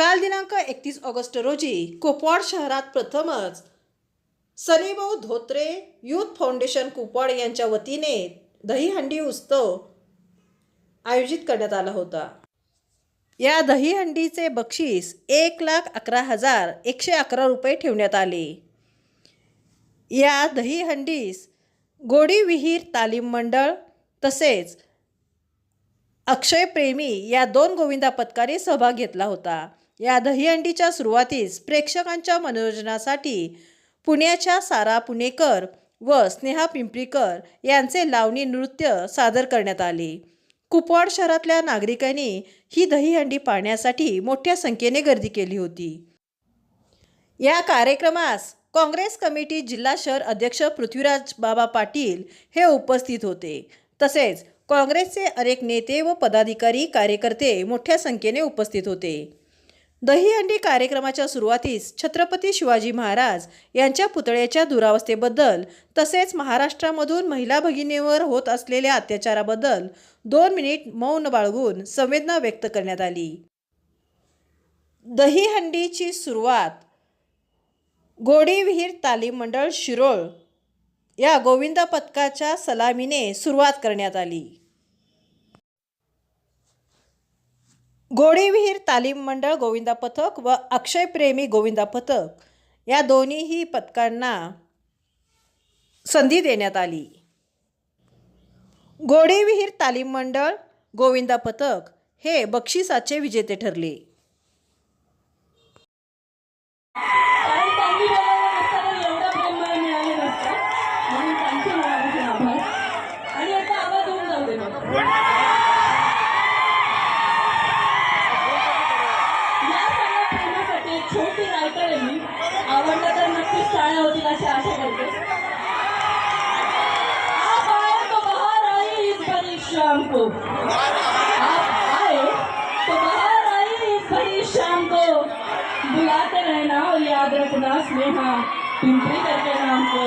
काल दिनांक एकतीस ऑगस्ट रोजी कुपवाड शहरात प्रथमच सनीभाऊ धोत्रे यूथ फाउंडेशन कुपवाड यांच्या वतीने दहीहंडी उत्सव आयोजित करण्यात आला होता. या दहीहंडीचे बक्षीस एक लाख अकरा हजार एकशे अकरा रुपये ठेवण्यात आले. या दहीहंडीस गोडी विहीर तालीम मंडळ तसेच अक्षयप्रेमी या दोन गोविंदा पथकाने सहभाग घेतला होता. या दहीहंडीच्या सुरुवातीस प्रेक्षकांच्या मनोरंजनासाठी पुण्याच्या सारा पुणेकर व स्नेहा पिंपरीकर यांचे लावणी नृत्य सादर करण्यात आले. कुपवाड शहरातल्या नागरिकांनी ही दहीहंडी पाहण्यासाठी मोठ्या संख्येने गर्दी केली होती. या कार्यक्रमास काँग्रेस कमिटी जिल्हा शहर अध्यक्ष पृथ्वीराज बाबा पाटील हे उपस्थित होते. तसेच काँग्रेसचे अनेक नेते व पदाधिकारी कार्यकर्ते मोठ्या संख्येने उपस्थित होते. दहीहंडी कार्यक्रमाच्या सुरुवातीस छत्रपती शिवाजी महाराज यांच्या पुतळ्याच्या दुरावस्थेबद्दल तसेच महाराष्ट्रामधून महिला भगिनीवर होत असलेल्या अत्याचाराबद्दल दोन मिनिट मौन बाळगून संवेदना व्यक्त करण्यात आली. दहीहंडीची सुरुवात गोडीविहीर तालीम मंडळ शिरोळ या गोविंदा पथकाच्या सलामीने सुरुवात करण्यात आली. गोडीविहीर तालीम मंडळ गोविंदा पथक व अक्षयप्रेमी गोविंदा पथक या दोन्हीही पथकांना संधी देण्यात आली. गोडीविहीर तालीम मंडळ गोविंदा पथक हे बक्षिसाचे विजेते ठरले. आणि आता आवाज होऊन जाऊ दे एक छोटी मी. आवडलं तर नक्कीच टाळ्या होतील अशी आशा करते. तो बाहर आई इस भरी शाम को. आए तो बाहर आई इस भरी शाम को. बुलाते रहना और याद रखना स्नेहा. पिंपरी करके नाम को.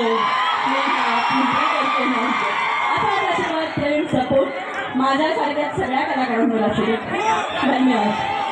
स्नेहा पिंपरी करके नाम को. असाच आशीर्वाद प्रेम सपोर्ट. माझ्यासारख्या सगळ्या कलाकारांना धन्यवाद.